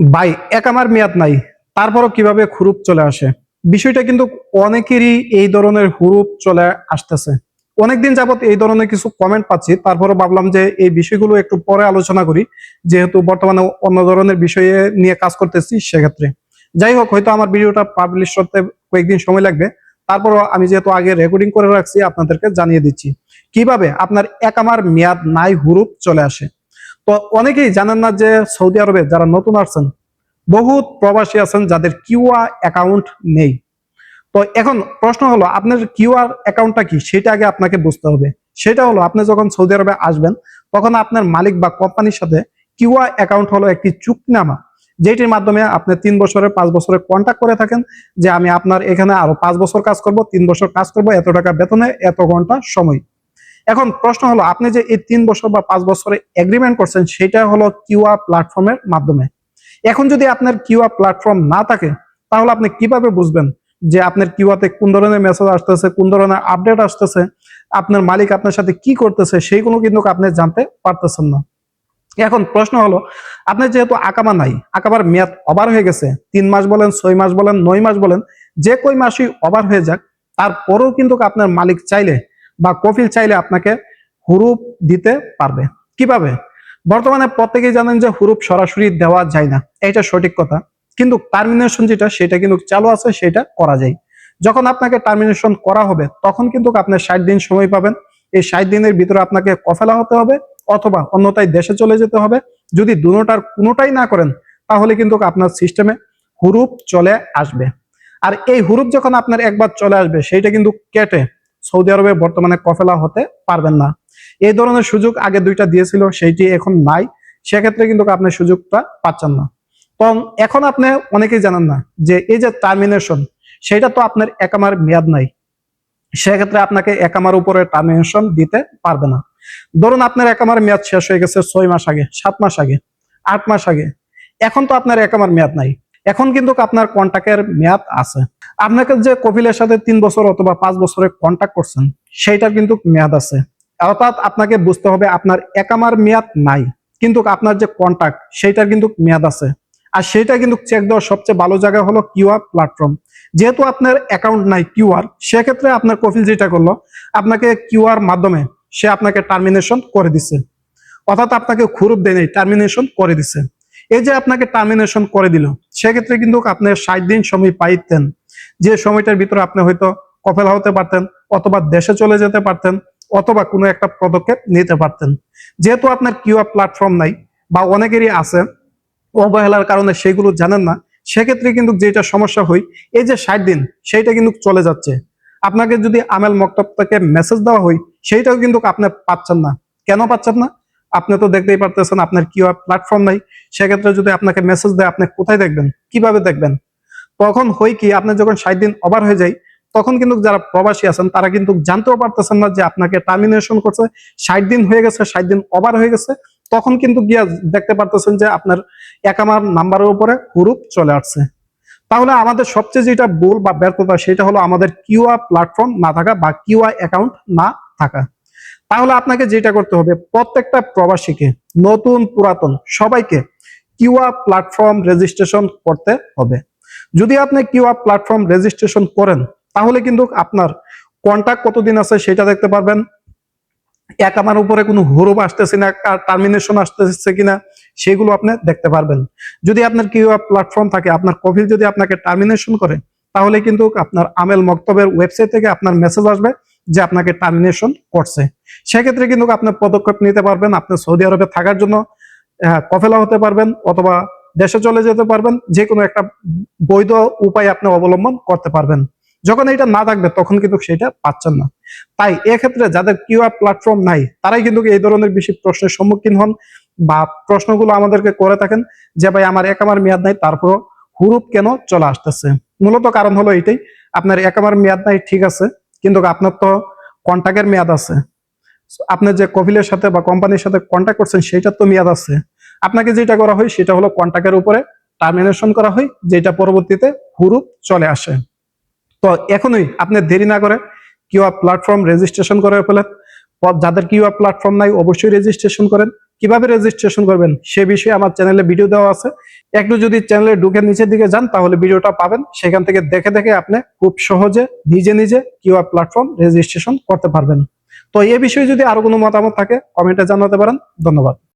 ভাই, এক আমার মেয়াদ নাই, তারপরও কীভাবে হুরুপ চলে আসে? বিষয়টা কিন্তু অনেকেরই এই ধরনের হুরুপ চলে আসতেছে। অনেকদিন যাবত এই ধরনের কিছু কমেন্ট পাচ্ছি তারপরে ভাবলাম যে এই বিষয়গুলো একটু পরে আলোচনা করি, যেহেতু বর্তমানে অন্য ধরনের বিষয়ে নিয়ে কাজ করতেছি সেক্ষেত্রে। যাই হোক, হয়তো আমার ভিডিওটা পাবলিশ করতে কয়েকদিন সময় লাগবে, তারপরও আমি যেহেতু আগে রেকর্ডিং করে রাখছি, আপনাদেরকে জানিয়ে দিচ্ছি। কীভাবে আপনার এক আমার মেয়াদ নাই হুরুপ চলে আসে? অনেকেই জানেন না যে সৌদি আরবে যারা নতুন আসছেন, বহুত প্রবাসী আছেন যাদের কিউআর অ্যাকাউন্ট নেই। তো এখন প্রশ্ন হলো, আপনার কিউআর অ্যাকাউন্টটা কি? সেটা আগে আপনাকে বুঝতে হবে। সেটা হলো, আপনি যখন সৌদি আরবে আসবেন, তখন আপনার মালিক বা কোম্পানির সাথে কিউআর অ্যাকাউন্ট হলো একটি চুক্তিনামা, যেটির মাধ্যমে আপনি তিন বছরের পাঁচ বছরের কন্ট্যাক্ট করে থাকেন যে আমি আপনার এখানে আরও পাঁচ বছর কাজ করব, তিন বছর কাজ করব, এত টাকা বেতনে, এত ঘণ্টা সময়। এখন প্রশ্ন হলো, আপনি যে এই তিন বছর বা পাঁচ বছরে এগ্রিমেন্ট করছেন, সেটা হলো কিউআর প্ল্যাটফর্মের মাধ্যমে। এখন যদি আপনার কিউআর প্ল্যাটফর্ম না থাকে, তাহলে আপনি কীভাবে বুঝবেন যে আপনার কিউআতে কোন ধরনের মেসেজ আসতেছে, কোন ধরনের আপডেট আসতেছে, আপনার মালিক আপনার সাথে কি করতেছে সেইগুলো কিন্তু আপনি জানতে পারতেছেন না। এখন প্রশ্ন হলো, আপনার যেহেতু আকামা নাই, আকামার মেয়াদ ওভার হয়ে গেছে, তিন মাস বলেন, ছয় মাস বলেন, নয় মাস বলেন, যে কই মাসই ওভার হয়ে যাক, তারপরেও কিন্তু আপনার মালিক চাইলে বা কফিল চাইলে আপনাকে হুরুপ দিতে পারবে। কীভাবে? বর্তমানে প্রত্যেকেই জানেন যে হুরুপ সরাসরি দেওয়া যায় না। এটা সঠিক কথা। কিন্তু টার্মিনেশন যেটা, সেটা কিন্তু চালু আছে, সেটা করা যায়। যখন আপনাকে টার্মিনেশন করা হবে, তখন কিন্তু আপনি ষাট দিন সময় পাবেন। এই ষাট দিনের ভিতরে আপনাকে কফেলা হতে হবে অথবা অন্যতায় দেশে চলে যেতে হবে। যদি দুটোটার কোনোটাই না করেন, তাহলে কিন্তু আপনার সিস্টেমে হুরুপ চলে আসবে। আর এই হুরুপ যখন আপনার একবার চলে আসবে, সেইটা কিন্তু কেটে সৌদি আরবে বর্তমানে কফেলা হতে পারবেন না। এই ধরনের সুযোগ আগে দুইটা দিয়েছিল, সেইটি এখন নাই। সেক্ষেত্রে কিন্তু আপনি সুযোগটা পাচ্ছেন না। তো এখন আপনি অনেকেই জানেন না যে এই যে টার্মিনেশন সেটা তো আপনার একামার মেয়াদ নাই। সেক্ষেত্রে আপনাকে একামার উপরে টার্মিনেশন দিতে পারবে না। ধরুন আপনার একামার মেয়াদ শেষ হয়ে গেছে ছয় মাস আগে, সাত মাস আগে, আট মাস আগে। এখন তো আপনার একামার মেয়াদ নাই। এখন কিন্তু আপনার কন্ট্যাক্টের মেয়াদ আছে। আপনাকে যে কপিলের সাথে তিন বছর অথবা পাঁচ বছরের কন্ট্যাক্ট করছেন, সেইটার কিন্তু মেয়াদ আছে। অর্থাৎ আপনাকে বুঝতে হবে আপনার একামার মেয়াদ নাই, কিন্তু আপনার যে কন্ট্যাক্ট সেইটার কিন্তু মেয়াদ আছে। আর সেটা কিন্তু চেক দেওয়ার সবচেয়ে ভালো জায়গা হলো কিউআর প্ল্যাটফর্ম যেহেতু আপনার অ্যাকাউন্ট নাই কিউআর সেক্ষেত্রে আপনার কফিল যেটা করল, আপনাকে কিউআর মাধ্যমে সে আপনাকে টার্মিনেশন করে দিছে। অর্থাৎ আপনাকে খুরুপ দেয় টার্মিনেশন করে দিছে। এই যে আপনাকে টার্মিনেশন করে দিল সেক্ষেত্রে কিন্তু আপনি ষাট দিন সময় পাইতেন। যে সময়টার ভিতরে আপনি হয়তো কফেলা হতে পারতেন, অথবা দেশে চলে যেতে পারতেন, অথবা কোনো একটা পদক্ষেপ নিতে পারতেন। যেহেতু আপনার কিউআর প্ল্যাটফর্ম নাই বা অনেকেরই আছে, অবহেলার কারণে সেগুলো জানেন না, সেক্ষেত্রে কিন্তু যেটা সমস্যা হয়, এই যে ষাট দিন, সেইটা কিন্তু চলে যাচ্ছে। আপনাকে যদি আমেল মক্তব থেকে মেসেজ দেওয়া হয়, সেইটাও কিন্তু আপনি পাচ্ছেন না। কেন পাচ্ছেন না? আপনি তো দেখতেই পারতেছেন আপনার কিউআর প্ল্যাটফর্ম নাই। সেক্ষেত্রে যদি আপনাকে মেসেজ দেয়, আপনি কোথায় দেখবেন? কীভাবে দেখবেন? তখন হয় কি, আপনি যখন ষাট দিন ওভার হয়ে যায়, তখন কিন্তু যারা প্রবাসী আছেন, তারা কিন্তু জানতেও পারতেছেন না যে আপনাকে টার্মিনেশন করছে। ষাট দিন হয়ে গেছে, ষাট দিন ওভার হয়ে গেছে, তখন কিন্তু গিয়া দেখতে পারতেছেন যে আপনার একামার নাম্বারের উপরে হুরুপ চলে আসছে। তাহলে আমাদের সবচেয়ে যেটা ভুল বা ব্যর্থতা, সেটা হলো আমাদের কিউআর প্ল্যাটফর্ম না থাকা বা কিউআর অ্যাকাউন্ট না থাকা। তাহলে আপনাকে যেটা করতে হবে, প্রত্যেকটা প্রবাসীকে, নতুন, পুরাতন, সবাইকে কিউআর প্ল্যাটফর্ম রেজিস্ট্রেশন করতে হবে। যদি আপনি কিউআর প্ল্যাটফর্ম রেজিস্ট্রেশন করেন, তাহলে কিন্তু আপনার কন্ট্যাক্ট কতদিন আছে সেটা দেখতে পারবেন। এক আমার উপরে কোনো হুরুপ আসতেছে না টার্মিনেশন আসতেছে কিনা, সেগুলো আপনি দেখতে পারবেন। যদি আপনার কিউআর প্ল্যাটফর্ম থাকে, আপনার কফিল যদি আপনাকে টার্মিনেশন করে, তাহলে কিন্তু আপনার আমেল মক্তবের ওয়েবসাইট থেকে আপনার মেসেজ আসবে। যে আপনাকে টার্মিনেশন করছে। সেক্ষেত্রে কিন্তু আপনার পদক্ষেপ নিতে পারবেন, আপনি সৌদি আরবে থাকার জন্য কফেলা হতে পারবেন অথবা দেশে চলে যেতে পারবেন যে কোনো একটা বৈধ উপায় আপনি অবলম্বন করতে পারবেন। যখন এটা না থাকবে, তখন কিন্তু সেটা পাচ্ছেন না। তাই এক্ষেত্রে যাদের কিউআর প্ল্যাটফর্ম নাই, তারাই কিন্তু এই ধরনের বেশি প্রশ্নের সম্মুখীন হন বা প্রশ্নগুলো আমাদেরকে করে থাকেন যে, ভাই, আমার একামার মেয়াদ নাই তারপর হুরুপ কেন চলে আসতেছে? মূলত কারণ হলো এটাই আপনার একামার মেয়াদ নাই, ঠিক আছে কিন্তু আপনার তো কন্ট্যাক্টের মেয়াদ আছে। আপনি যে কফিলের সাথে বা কোম্পানির সাথে কন্ট্যাক্ট করছেন সেটার তো মেয়াদ আছে। আপনাকে যেটা করা হয়, সেটা হলো কন্ট্যাক্টের উপরে টার্মিনেশন করা হয়, যেটা পরবর্তীতে হুরুপ চলে আসে। তো এখনই আপনি দেরি না করে কিউআর প্ল্যাটফর্ম রেজিস্ট্রেশন করে ফেলেন। যাদের কিউআর প্ল্যাটফর্ম নাই, অবশ্যই রেজিস্ট্রেশন করেন। কীভাবে রেজিস্ট্রেশন করবেন সে বিষয়ে আমার চ্যানেলে ভিডিও দেওয়া আছে। একটু যদি চ্যানেলে ঢুকে নিচের দিকে যান, তাহলে ভিডিওটা পাবেন। সেখান থেকে দেখে দেখে আপনি খুব সহজে নিজে নিজে কিউআর প্ল্যাটফর্ম রেজিস্ট্রেশন করতে পারবেন। তো এ বিষয়ে যদি আরও কোনো মতামত থাকে কমেন্টে জানাতে পারেন। ধন্যবাদ।